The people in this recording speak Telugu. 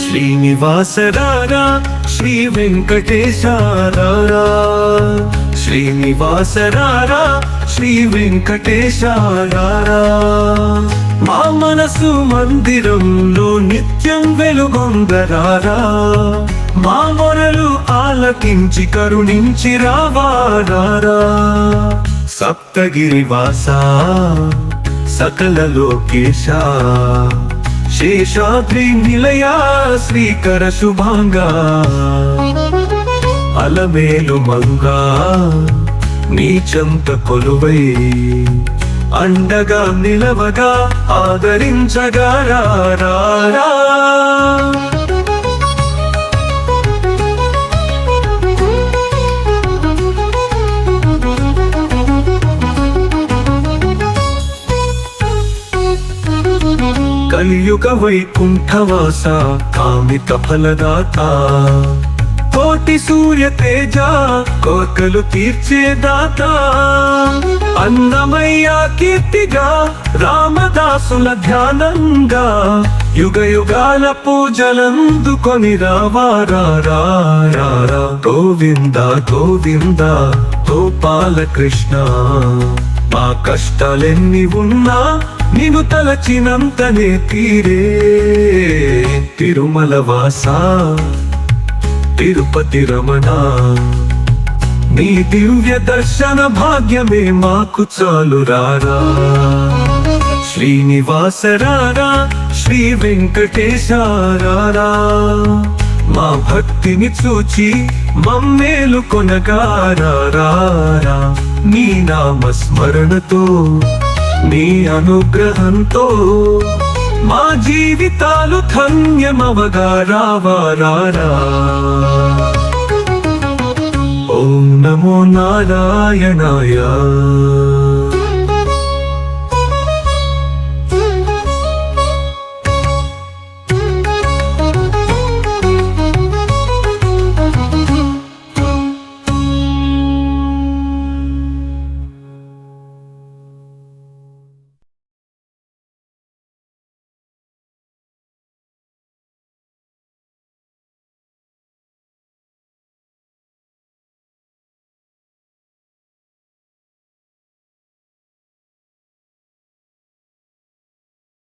శ్రీనివాసరారా శ్రీ వెంకటేశారా శ్రీనివాసరారా శ్రీ వెంకటేశారారా మా మనసు మందిరం నిత్యం వెలుగొందరారా? మా మొరలు ఆలకించి కరుణించి రావారారా? సప్తగిరి వాసా సకల లోకేశ శేషాద్రి నిలయ శ్రీకర శుభాంగా. అలమేలు మంగా నీచంత కొలువై అండగా నిలవగా ఆదరించగా రా కలియుగ వైకుంఠవాస కామిత ఫలదాత. కోటి సూర్య తేజ కోకలు తీర్చే దాత. అన్నమయ్య కీర్తిగా రామదాసుల ధ్యానంగా యుగ యుగాల పూజలందుకొని రావారా గోవింద గోవింద గోపాల కృష్ణ. మా కష్టాలెన్ని ఉన్నా నిను తలచినంతనే తీరే. తిరుమల వాసా తిరుపతి రమణ. నీ దివ్య దర్శన భాగ్యమే మాకు చాలు రారా. శ్రీనివాస రారా శ్రీ వెంకటేశారా మా భక్తిని చూచి మమ్మేలు కొనగారారా నీ నామస్మరణతో నీ అనుగ్రహంతో మా జీవితాలు ధన్యమవగా రావారా ఓం నమో నారాయణాయ.